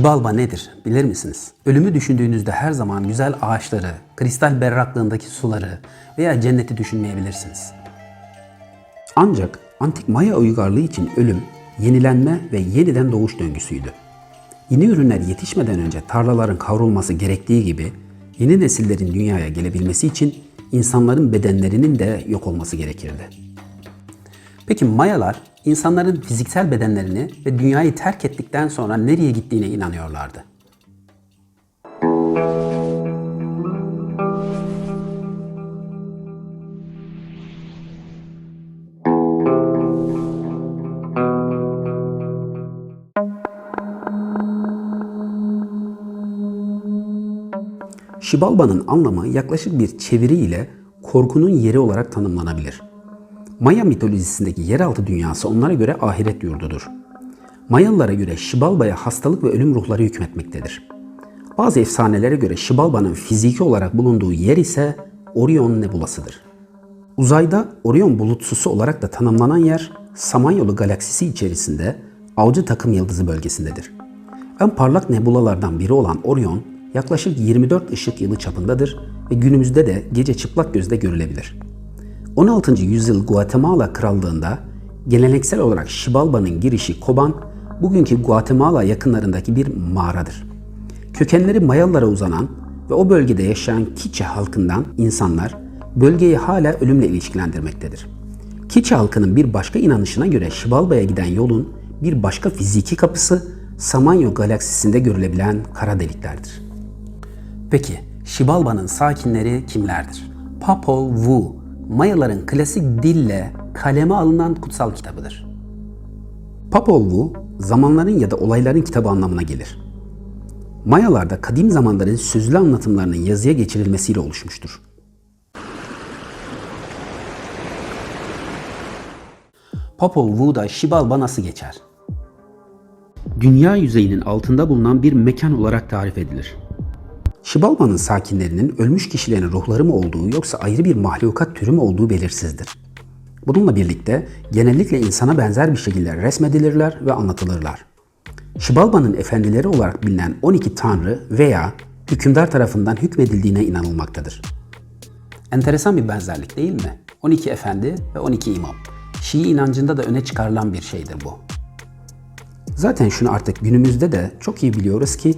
Şibalba nedir bilir misiniz? Ölümü düşündüğünüzde her zaman güzel ağaçları, kristal berraklığındaki suları veya cenneti düşünmeyebilirsiniz. Ancak antik Maya uygarlığı için ölüm, yenilenme ve yeniden doğuş döngüsüydü. Yeni ürünler yetişmeden önce tarlaların kavrulması gerektiği gibi yeni nesillerin dünyaya gelebilmesi için insanların bedenlerinin de yok olması gerekirdi. Peki Mayalar insanların fiziksel bedenlerini ve dünyayı terk ettikten sonra nereye gittiğine inanıyorlardı. Şibalba'nın anlamı yaklaşık bir çeviri ile korkunun yeri olarak tanımlanabilir. Maya mitolojisindeki yeraltı dünyası onlara göre ahiret yurdudur. Mayalılara göre Şibalba'ya hastalık ve ölüm ruhları hükmetmektedir. Bazı efsanelere göre Şibalba'nın fiziki olarak bulunduğu yer ise Orion Nebulası'dır. Uzayda Orion bulutsusu olarak da tanımlanan yer Samanyolu galaksisi içerisinde Avcı Takım Yıldızı bölgesindedir. En parlak nebulalardan biri olan Orion yaklaşık 24 ışık yılı çapındadır ve günümüzde de gece çıplak gözle görülebilir. 16. yüzyıl Guatemala krallığında geleneksel olarak Şibalba'nın girişi Koban, bugünkü Guatemala yakınlarındaki bir mağaradır. Kökenleri Mayalılara uzanan ve o bölgede yaşayan Kiçe halkından insanlar bölgeyi hala ölümle ilişkilendirmektedir. Kiçe halkının bir başka inanışına göre Şibalba'ya giden yolun bir başka fiziki kapısı Samanyo galaksisinde görülebilen kara deliklerdir. Peki Şibalba'nın sakinleri kimlerdir? Popol Vuh, Mayaların klasik dille kaleme alınan kutsal kitabıdır. Popol Vuh, zamanların ya da olayların kitabı anlamına gelir. Mayalarda kadim zamanların sözlü anlatımlarının yazıya geçirilmesiyle oluşmuştur. Popol Vuh'da Şibalba nasıl geçer? Dünya yüzeyinin altında bulunan bir mekan olarak tarif edilir. Şibalba'nın sakinlerinin ölmüş kişilerin ruhları mı olduğu yoksa ayrı bir mahlukat türü mü olduğu belirsizdir. Bununla birlikte genellikle insana benzer bir şekilde resmedilirler ve anlatılırlar. Şibalba'nın efendileri olarak bilinen 12 tanrı veya hükümdar tarafından hükmedildiğine inanılmaktadır. Enteresan bir benzerlik değil mi? 12 efendi ve 12 imam. Şii inancında da öne çıkarılan bir şeydir bu. Zaten şunu artık günümüzde de çok iyi biliyoruz ki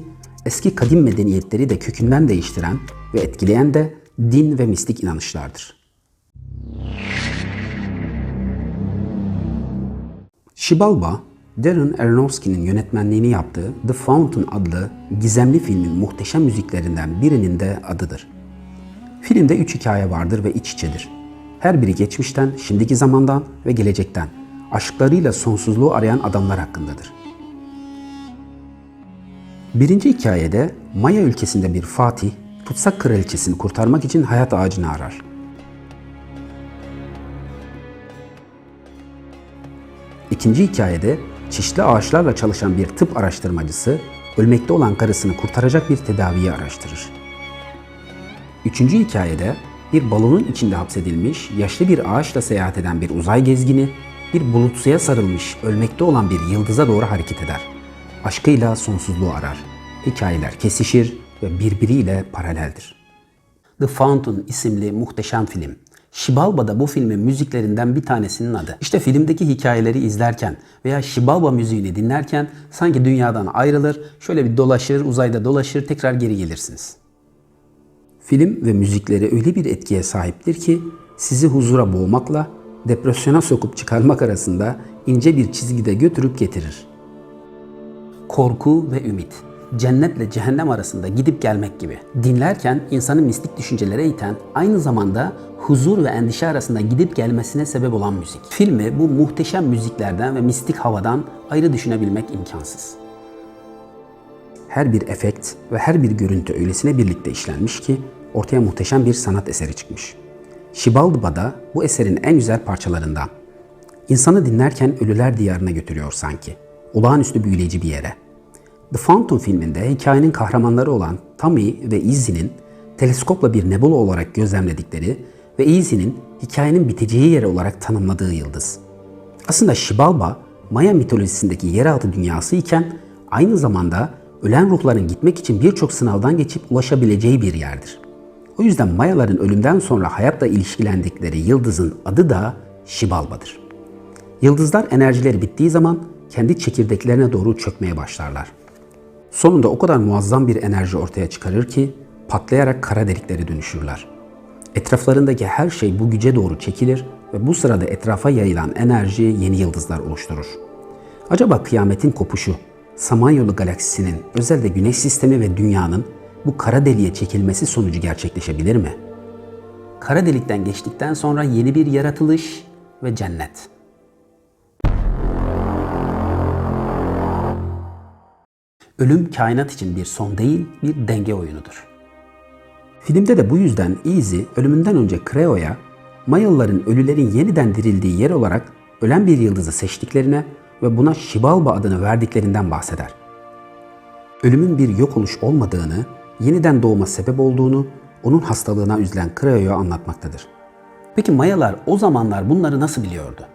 eski kadim medeniyetleri de kökünden değiştiren ve etkileyen de din ve mistik inanışlardır. Şibalba, Darren Aronofsky'nin yönetmenliğini yaptığı The Fountain adlı gizemli filmin muhteşem müziklerinden birinin de adıdır. Filmde üç hikaye vardır ve iç içedir. Her biri geçmişten, şimdiki zamandan ve gelecekten, aşklarıyla sonsuzluğu arayan adamlar hakkındadır. Birinci hikayede Maya ülkesinde bir Fatih, tutsak kraliçesini kurtarmak için hayat ağacını arar. İkinci hikayede çeşitli ağaçlarla çalışan bir tıp araştırmacısı, ölmekte olan karısını kurtaracak bir tedaviyi araştırır. Üçüncü hikayede bir balonun içinde hapsedilmiş, yaşlı bir ağaçla seyahat eden bir uzay gezgini, bir bulutsuya sarılmış, ölmekte olan bir yıldıza doğru hareket eder. Aşkıyla sonsuzluğu arar. Hikayeler kesişir ve birbiriyle paraleldir. The Fountain isimli muhteşem film. Şibalba da bu filmin müziklerinden bir tanesinin adı. İşte filmdeki hikayeleri izlerken veya Şibalba müziğini dinlerken sanki dünyadan ayrılır, şöyle bir dolaşır, uzayda dolaşır, tekrar geri gelirsiniz. Film ve müzikleri öyle bir etkiye sahiptir ki sizi huzura boğmakla depresyona sokup çıkarmak arasında ince bir çizgide götürüp getirir. Korku ve ümit cennetle cehennem arasında gidip gelmek gibi. Dinlerken insanı mistik düşüncelere iten, aynı zamanda huzur ve endişe arasında gidip gelmesine sebep olan müzik. Filmi bu muhteşem müziklerden ve mistik havadan ayrı düşünebilmek imkansız. Her bir efekt ve her bir görüntü öylesine birlikte işlenmiş ki ortaya muhteşem bir sanat eseri çıkmış. Şibalba da bu eserin en güzel parçalarından. İnsanı dinlerken ölüler diyarına götürüyor sanki. Olağanüstü büyüleyici bir yere. The Fountain filminde hikayenin kahramanları olan Tommy ve Izzy'nin teleskopla bir nebula olarak gözlemledikleri ve Izzy'nin hikayenin biteceği yere olarak tanımladığı yıldız. Aslında Şibalba, Maya mitolojisindeki yeraltı dünyası iken aynı zamanda ölen ruhların gitmek için birçok sınavdan geçip ulaşabileceği bir yerdir. O yüzden Mayaların ölümden sonra hayatla ilişkilendikleri yıldızın adı da Şibalba'dır. Yıldızlar enerjileri bittiği zaman kendi çekirdeklerine doğru çökmeye başlarlar. Sonunda o kadar muazzam bir enerji ortaya çıkarır ki patlayarak kara deliklere dönüşürler. Etraflarındaki her şey bu güce doğru çekilir ve bu sırada etrafa yayılan enerji yeni yıldızlar oluşturur. Acaba kıyametin kopuşu, Samanyolu galaksisinin, özellikle Güneş sistemi ve Dünya'nın bu kara deliğe çekilmesi sonucu gerçekleşebilir mi? Kara delikten geçtikten sonra yeni bir yaratılış ve cennet. Ölüm kainat için bir son değil, bir denge oyunudur. Filmde de bu yüzden Easy ölümünden önce Creo'ya Mayalıların ölülerin yeniden dirildiği yer olarak ölen bir yıldızı seçtiklerine ve buna Şibalba adını verdiklerinden bahseder. Ölümün bir yok oluş olmadığını, yeniden doğuma sebep olduğunu, onun hastalığına üzülen Creo'ya anlatmaktadır. Peki Mayalar o zamanlar bunları nasıl biliyordu?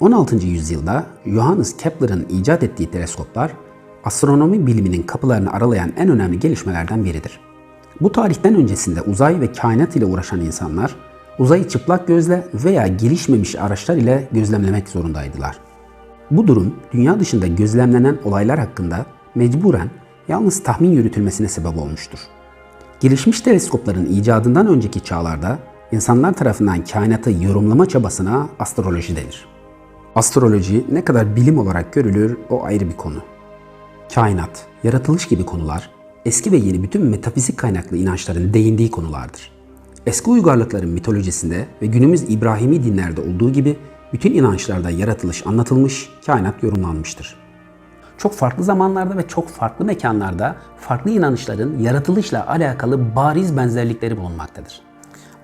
16. yüzyılda Johannes Kepler'ın icat ettiği teleskoplar astronomi biliminin kapılarını aralayan en önemli gelişmelerden biridir. Bu tarihten öncesinde uzay ve kainat ile uğraşan insanlar uzayı çıplak gözle veya gelişmemiş araçlar ile gözlemlemek zorundaydılar. Bu durum dünya dışında gözlemlenen olaylar hakkında mecburen yalnız tahmin yürütülmesine sebep olmuştur. Gelişmiş teleskopların icadından önceki çağlarda insanlar tarafından kainatı yorumlama çabasına astroloji denir. Astroloji ne kadar bilim olarak görülür o ayrı bir konu. Kainat, yaratılış gibi konular eski ve yeni bütün metafizik kaynaklı inançların değindiği konulardır. Eski uygarlıkların mitolojisinde ve günümüz İbrahimi dinlerde olduğu gibi bütün inançlarda yaratılış anlatılmış, kainat yorumlanmıştır. Çok farklı zamanlarda ve çok farklı mekanlarda farklı inanışların yaratılışla alakalı bariz benzerlikleri bulunmaktadır.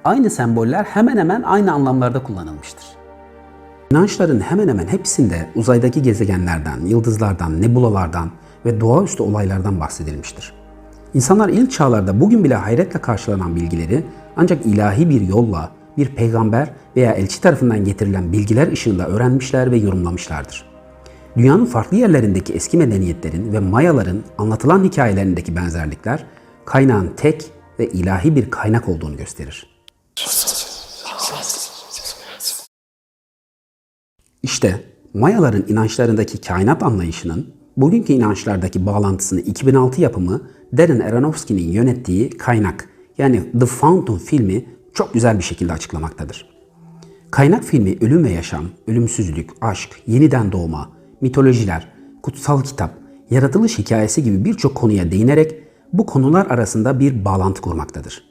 Aynı semboller hemen hemen aynı anlamlarda kullanılmıştır. İnançların hemen hemen hepsinde uzaydaki gezegenlerden, yıldızlardan, nebulalardan ve doğaüstü olaylardan bahsedilmiştir. İnsanlar ilk çağlarda bugün bile hayretle karşılanan bilgileri ancak ilahi bir yolla, bir peygamber veya elçi tarafından getirilen bilgiler ışığında öğrenmişler ve yorumlamışlardır. Dünyanın farklı yerlerindeki eski medeniyetlerin ve Mayaların anlatılan hikayelerindeki benzerlikler kaynağın tek ve ilahi bir kaynak olduğunu gösterir. İşte Mayaların inançlarındaki kainat anlayışının bugünkü inançlardaki bağlantısını 2006 yapımı Darren Aronofsky'nin yönettiği Kaynak yani The Fountain filmi çok güzel bir şekilde açıklamaktadır. Kaynak filmi ölüm ve yaşam, ölümsüzlük, aşk, yeniden doğma, mitolojiler, kutsal kitap, yaratılış hikayesi gibi birçok konuya değinerek bu konular arasında bir bağlantı kurmaktadır.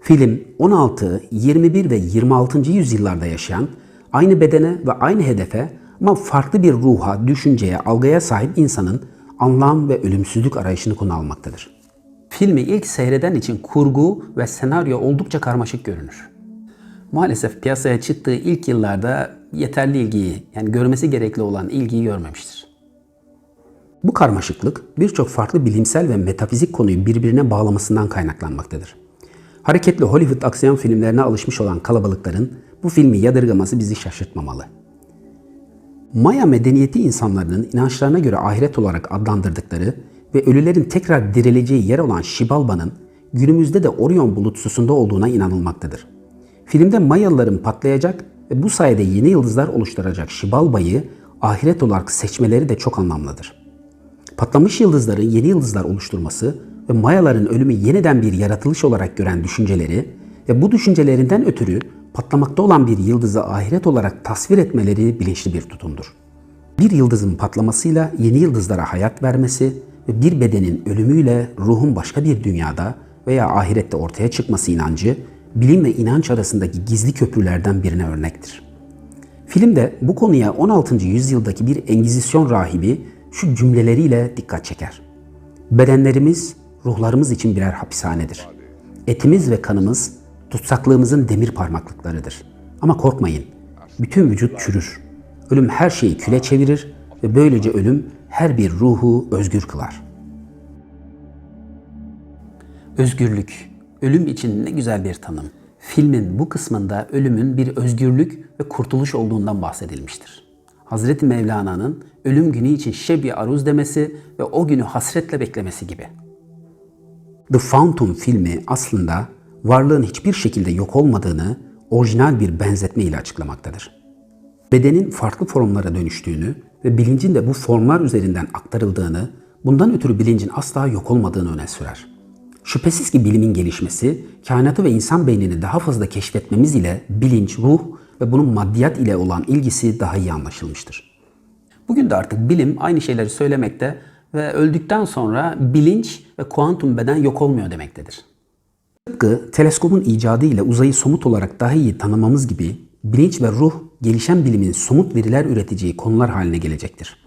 Film 16, 21 ve 26. yüzyıllarda yaşayan, aynı bedene ve aynı hedefe ama farklı bir ruha, düşünceye, algıya sahip insanın anlam ve ölümsüzlük arayışını konu almaktadır. Filmi ilk seyreden için kurgu ve senaryo oldukça karmaşık görünür. Maalesef piyasaya çıktığı ilk yıllarda yeterli ilgiyi, yani görmesi gerekli olan ilgiyi görmemiştir. Bu karmaşıklık birçok farklı bilimsel ve metafizik konuyu birbirine bağlamasından kaynaklanmaktadır. Hareketli Hollywood aksiyon filmlerine alışmış olan kalabalıkların bu filmi yadırgaması bizi şaşırtmamalı. Maya medeniyeti insanlarının inançlarına göre ahiret olarak adlandırdıkları ve ölülerin tekrar dirileceği yer olan Şibalba'nın günümüzde de Orion bulutsusunda olduğuna inanılmaktadır. Filmde Mayalıların patlayacak ve bu sayede yeni yıldızlar oluşturacak Şibalba'yı ahiret olarak seçmeleri de çok anlamlıdır. Patlamış yıldızların yeni yıldızlar oluşturması ve Mayaların ölümü yeniden bir yaratılış olarak gören düşünceleri ve bu düşüncelerinden ötürü patlamakta olan bir yıldızı ahiret olarak tasvir etmeleri bilinçli bir tutumdur. Bir yıldızın patlamasıyla yeni yıldızlara hayat vermesi ve bir bedenin ölümüyle ruhun başka bir dünyada veya ahirette ortaya çıkması inancı, bilim ve inanç arasındaki gizli köprülerden birine örnektir. Filmde bu konuya 16. yüzyıldaki bir Engizisyon rahibi şu cümleleriyle dikkat çeker. Bedenlerimiz ruhlarımız için birer hapishanedir. Etimiz ve kanımız tutsaklığımızın demir parmaklıklarıdır. Ama korkmayın, bütün vücut çürür. Ölüm her şeyi küle çevirir ve böylece ölüm her bir ruhu özgür kılar. Özgürlük, ölüm için ne güzel bir tanım. Filmin bu kısmında ölümün bir özgürlük ve kurtuluş olduğundan bahsedilmiştir. Hazreti Mevlana'nın ölüm günü için şebi aruz demesi ve o günü hasretle beklemesi gibi. The Phantom filmi aslında varlığın hiçbir şekilde yok olmadığını orijinal bir benzetme ile açıklamaktadır. Bedenin farklı formlara dönüştüğünü ve bilincin de bu formlar üzerinden aktarıldığını, bundan ötürü bilincin asla yok olmadığını öne sürer. Şüphesiz ki bilimin gelişmesi, kainatı ve insan beynini daha fazla keşfetmemiz ile bilinç, ruh ve bunun maddiyat ile olan ilgisi daha iyi anlaşılmıştır. Bugün de artık bilim aynı şeyleri söylemekte ve öldükten sonra bilinç ve kuantum beden yok olmuyor demektedir. Tıpkı teleskopun icadı ile uzayı somut olarak daha iyi tanımamız gibi bilinç ve ruh gelişen bilimin somut veriler üreteceği konular haline gelecektir.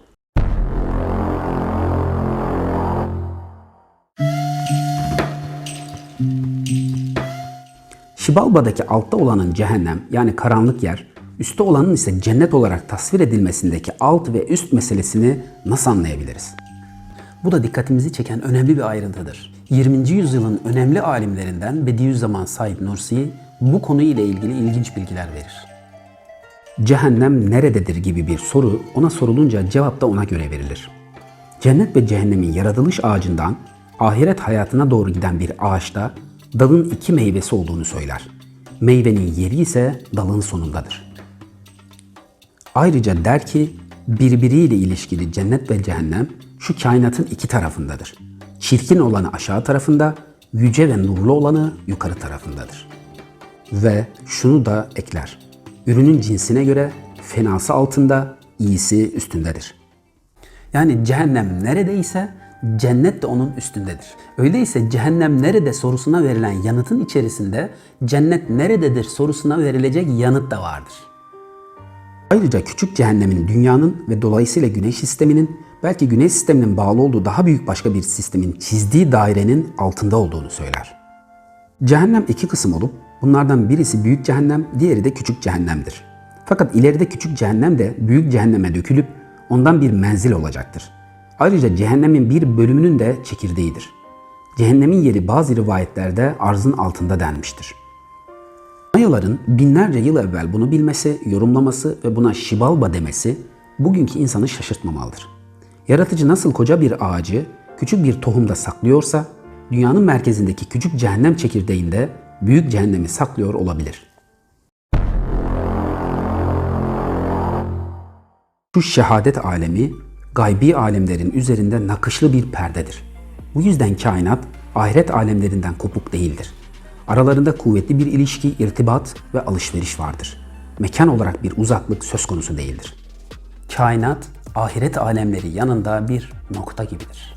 Şibalba'daki altta olanın cehennem yani karanlık yer, üstte olanın ise cennet olarak tasvir edilmesindeki alt ve üst meselesini nasıl anlayabiliriz? Bu da dikkatimizi çeken önemli bir ayrıntıdır. 20. yüzyılın önemli alimlerinden Bediüzzaman Said Nursi bu konu ile ilgili ilginç bilgiler verir. Cehennem nerededir gibi bir soru ona sorulunca cevap da ona göre verilir. Cennet ve cehennemin yaratılış ağacından ahiret hayatına doğru giden bir ağaçta dalın iki meyvesi olduğunu söyler. Meyvenin yeri ise dalın sonundadır. Ayrıca der ki birbiriyle ilişkili cennet ve cehennem şu kainatın iki tarafındadır. Çirkin olanı aşağı tarafında, yüce ve nurlu olanı yukarı tarafındadır. Ve şunu da ekler. Ürünün cinsine göre fenası altında, iyisi üstündedir. Yani cehennem neredeyse cennet de onun üstündedir. Öyleyse cehennem nerede sorusuna verilen yanıtın içerisinde cennet nerededir sorusuna verilecek yanıt da vardır. Ayrıca küçük cehennemin dünyanın ve dolayısıyla güneş sisteminin belki güneş sisteminin bağlı olduğu daha büyük başka bir sistemin çizdiği dairenin altında olduğunu söyler. Cehennem iki kısım olup bunlardan birisi büyük cehennem, diğeri de küçük cehennemdir. Fakat ileride küçük cehennem de büyük cehenneme dökülüp ondan bir menzil olacaktır. Ayrıca cehennemin bir bölümünün de çekirdeğidir. Cehennemin yeri bazı rivayetlerde arzın altında denmiştir. Mayaların binlerce yıl evvel bunu bilmesi, yorumlaması ve buna şibalba demesi bugünkü insanı şaşırtmamalıdır. Yaratıcı nasıl koca bir ağacı küçük bir tohumda saklıyorsa, dünyanın merkezindeki küçük cehennem çekirdeğinde büyük cehennemi saklıyor olabilir. Şu şehadet alemi gaybi alemlerin üzerinde nakışlı bir perdedir. Bu yüzden kainat ahiret alemlerinden kopuk değildir. Aralarında kuvvetli bir ilişki, irtibat ve alışveriş vardır. Mekan olarak bir uzaklık söz konusu değildir. Kainat ahiret alemleri yanında bir nokta gibidir.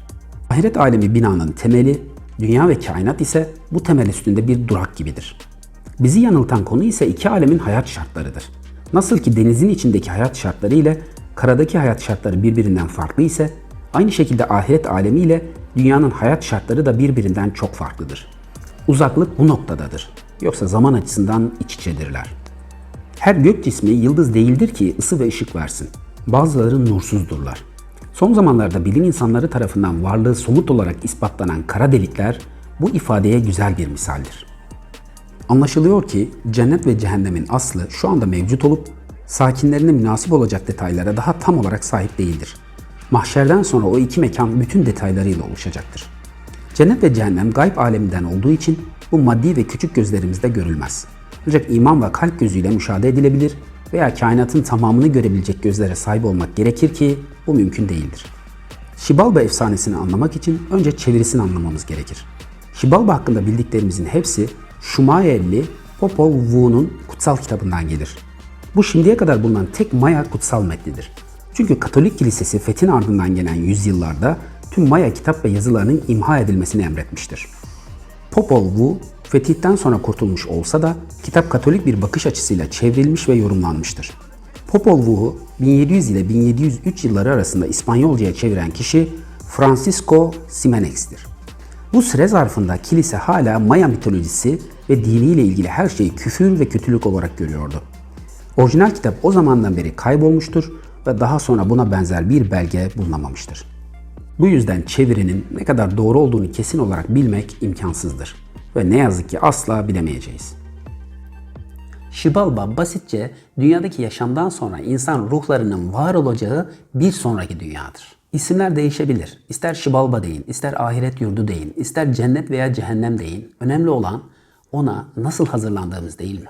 Ahiret alemi binanın temeli, dünya ve kainat ise bu temel üstünde bir durak gibidir. Bizi yanıltan konu ise iki alemin hayat şartlarıdır. Nasıl ki denizin içindeki hayat şartları ile karadaki hayat şartları birbirinden farklı ise aynı şekilde ahiret alemi ile dünyanın hayat şartları da birbirinden çok farklıdır. Uzaklık bu noktadadır. Yoksa zaman açısından iç içedirler. Her gök cismi yıldız değildir ki ısı ve ışık versin. Bazıları nursuzdurlar. Son zamanlarda bilim insanları tarafından varlığı somut olarak ispatlanan kara delikler bu ifadeye güzel bir misaldir. Anlaşılıyor ki cennet ve cehennemin aslı şu anda mevcut olup sakinlerine münasip olacak detaylara daha tam olarak sahip değildir. Mahşerden sonra o iki mekan bütün detaylarıyla oluşacaktır. Cennet ve cehennem gayb aleminden olduğu için bu maddi ve küçük gözlerimizde görülmez. Ancak iman ve kalp gözüyle müşahede edilebilir veya kainatın tamamını görebilecek gözlere sahip olmak gerekir ki bu mümkün değildir. Şibalba efsanesini anlamak için önce çevirisini anlamamız gerekir. Şibalba hakkında bildiklerimizin hepsi Şumayelli Popol Vuh'un kutsal kitabından gelir. Bu şimdiye kadar bulunan tek Maya kutsal metnidir. Çünkü Katolik Kilisesi fethin ardından gelen yüzyıllarda tüm Maya kitap ve yazılarının imha edilmesini emretmiştir. Popol Vuh, fetihten sonra kurtulmuş olsa da kitap Katolik bir bakış açısıyla çevrilmiş ve yorumlanmıştır. Popol Vuh'u 1700 ile 1703 yılları arasında İspanyolcaya çeviren kişi Francisco Simenex'tir. Bu süre zarfında kilise hala Maya mitolojisi ve diniyle ilgili her şeyi küfür ve kötülük olarak görüyordu. Orijinal kitap o zamandan beri kaybolmuştur ve daha sonra buna benzer bir belge bulunamamıştır. Bu yüzden çevirinin ne kadar doğru olduğunu kesin olarak bilmek imkansızdır ve ne yazık ki asla bilemeyeceğiz. Şibalba basitçe dünyadaki yaşamdan sonra insan ruhlarının var olacağı bir sonraki dünyadır. İsimler değişebilir. İster Şibalba deyin, ister ahiret yurdu deyin, ister cennet veya cehennem deyin. Önemli olan ona nasıl hazırlandığımız değil mi?